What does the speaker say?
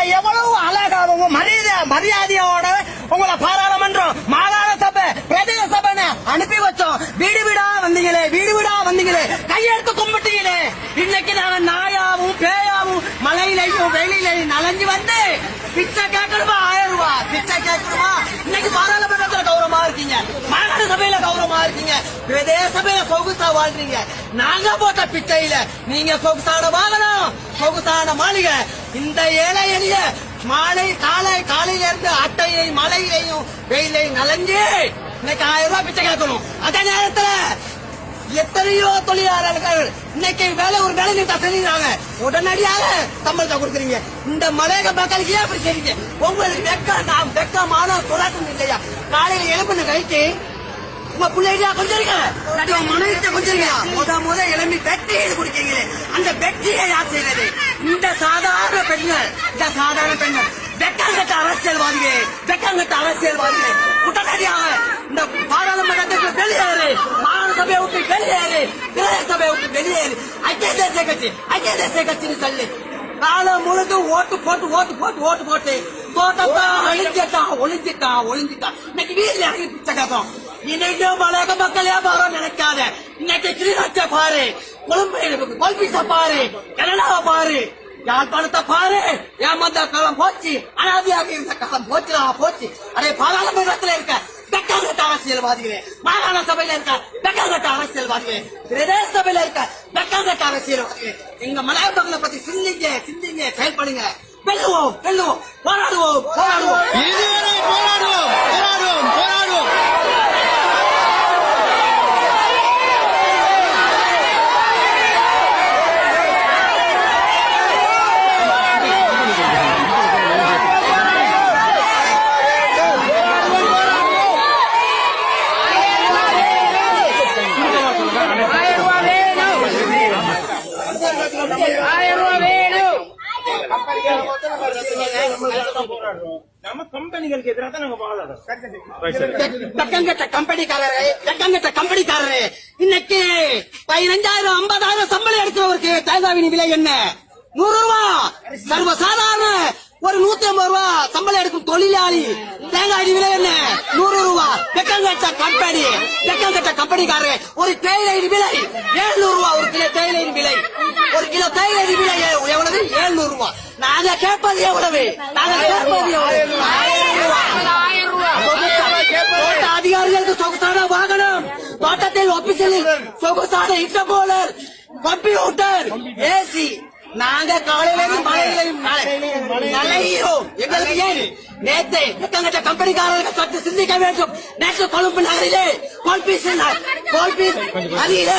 உங்களை எவ்வளவு அழகாகவும் மரியாதை மரியாதையோட உங்களை பாராளுமன்றம் மாகாண சபை பிரதேச சபைன்னு அனுப்பி வச்சோம். வீடு வீடா வந்தீங்களே வீடு வீடா வந்தீங்களே. கையெடுத்து கும்பிட்டீங்களே. இன்னைக்கு நாங்க நாயாவும் பேயாவும் மலையிலையும் வெளியிலையும் நலஞ்சு வந்து பிச்சை கேட்கணுமா? ஆயிரம் ரூபா. பிச்சை கேட்கணுமா? இன்னைக்கு பாராளுமன்றத்துல கௌரவமா இருக்கீங்க. மாகாண சபையில கௌரவமா இருக்கீங்க. பிரதேச சபையில சொகுசா வாழ்றீங்க. நாங்க போட்ட பிச்சையில நீங்க சொகுசான வாகனம் சொகுசான மாளிகை இந்த ஏழை எளிய மாலை காலை காலையில இருந்து அட்டையை மலையிலையும் வெயிலையும் நலஞ்சு இன்னைக்கு ஆயிரம் ரூபாய் பிச்சை கேட்கணும். அதே நேரத்துல எத்தனையோ தொழிலாளர்கள் இன்னைக்கு வேலை ஒரு வேலை நீங்க செஞ்சுறாங்க உடனடியாக சம்பளத்தை கொடுக்குறீங்க. இந்த மலையக மக்களுக்கு ஏன் அப்படி செய்றீங்க? உங்களுக்கு வெக்க நான் வெக்கமான போராட்டம் இல்லையா? காலையில எழுப்பின கழிச்சு உங்க பிள்ளையா கொஞ்சம் இருக்க மனைவிட்ட கொஞ்சம் முத முத எழுப்பி வெட்டி குடிக்கீங்களே அந்த வெற்றியை யார் செய்யறது இந்த சாதாரண பெண்கள். இந்த சாதாரண பெண்கள். வெக்கங்கட்ட அரசியல்வாதிகள் வெக்கங்கட்ட அரசியல்வாதிகள். உடனடியாக இந்த பாராளுமன்றத்துக்கு வெளியேறு. மாநில சபையை விட்டு வெளியேறு. பிரதேச சபையை விட்டு வெளியேறு. ஐக்கிய தேசிய கட்சி ஐக்கிய தேசிய கட்சின்னு சொல்லி. காலம் முழுது ஓட்டு போட்டு ஓட்டு போட்டு ஓட்டு போட்டு. தோட்டத்தான் ஒளிஞ்சிட்டான் ஒளிஞ்சிட்டான் ஒளிஞ்சிட்டான் இன்னைக்கு வீட்டுல இறங்கி பிச்சை கேட்போம். இன்னைக்கு மலையக மக்கள் வியாபாரம் நினைக்காத இன்னைக்கு கிளிநொச்ச பாரு கொழும்பு கொல்பிச பாரு கனடாவை பாரு யாழ்ப்பாணத்தை பாரு ஏமாந்த காலம் போச்சு அனாதியாக இருந்த காலம் போச்சு போச்சு அதே பாராளுமன்றத்துல இருக்க பெக்காங்கட்ட அரசியல்வாதிகளே மாகாண சபையில இருக்க பெக்காங்கட்ட அரசியல்வாதிகளே பிரதேச சபையில இருக்க பெக்காங்கட்ட அரசியல்வாதிகளே எங்க மலையாள மக்களை பத்தி சிந்திங்க சிந்திங்க செயல்படுங்க வெல்லுவோம் வெல்லுவோம் போராடுவோம் போராடுவோம் நம்ம கம்பெனிகளுக்கு எதிராக தான் நாங்க போராடுறோம் பெக்கங்கட்ட கம்பெனிக்காரரு இன்னைக்கு பதினஞ்சாயிரம் ஐம்பதாயிரம் சம்பளம் எடுக்கிறவருக்கு தேங்காவின் விலை என்ன? நூறு ரூபா. சர்வ சாதாரண ஒரு நூத்தி ஐம்பது ரூபா சம்பளம் எடுக்கும் தொழிலாளி. தேங்காய் விலை என்ன? நூறு ரூபா. பெக்கங்கட்ட கம்பெனி பெக்கங்கட்ட கம்பெனிக்காரரு ஒரு தேயிலை விலை ஏழுநூறு ரூபா. ஒரு கிலோ தேயிலை விலை. ஒரு கிலோ தேயிலை விலை எவ்வளவு? ஏழுநூறு ரூபா. நாங்க கேட்பது எவ்வளவு? நாங்க கேட்பது எவ்வளவு? அதிகாரிகளுக்கு சொகுசான வாகனம். தோட்டத்தில் ஆபீஸில் சொகுசான இன்டர்போலர் கம்ப்யூட்டர் ஏசி நாங்க காலையிலும் மழையிலையும் நலையோம் எங்களுக்கு ஏன்? நேத்து எத்தங்கட்ட கம்பெனிக்காரர்கள் சற்று சிந்திக்க வேண்டும். நேற்று கொழும்பு நகரிலே கோல்பீஸ் கோல்பீஸ் அருகிலே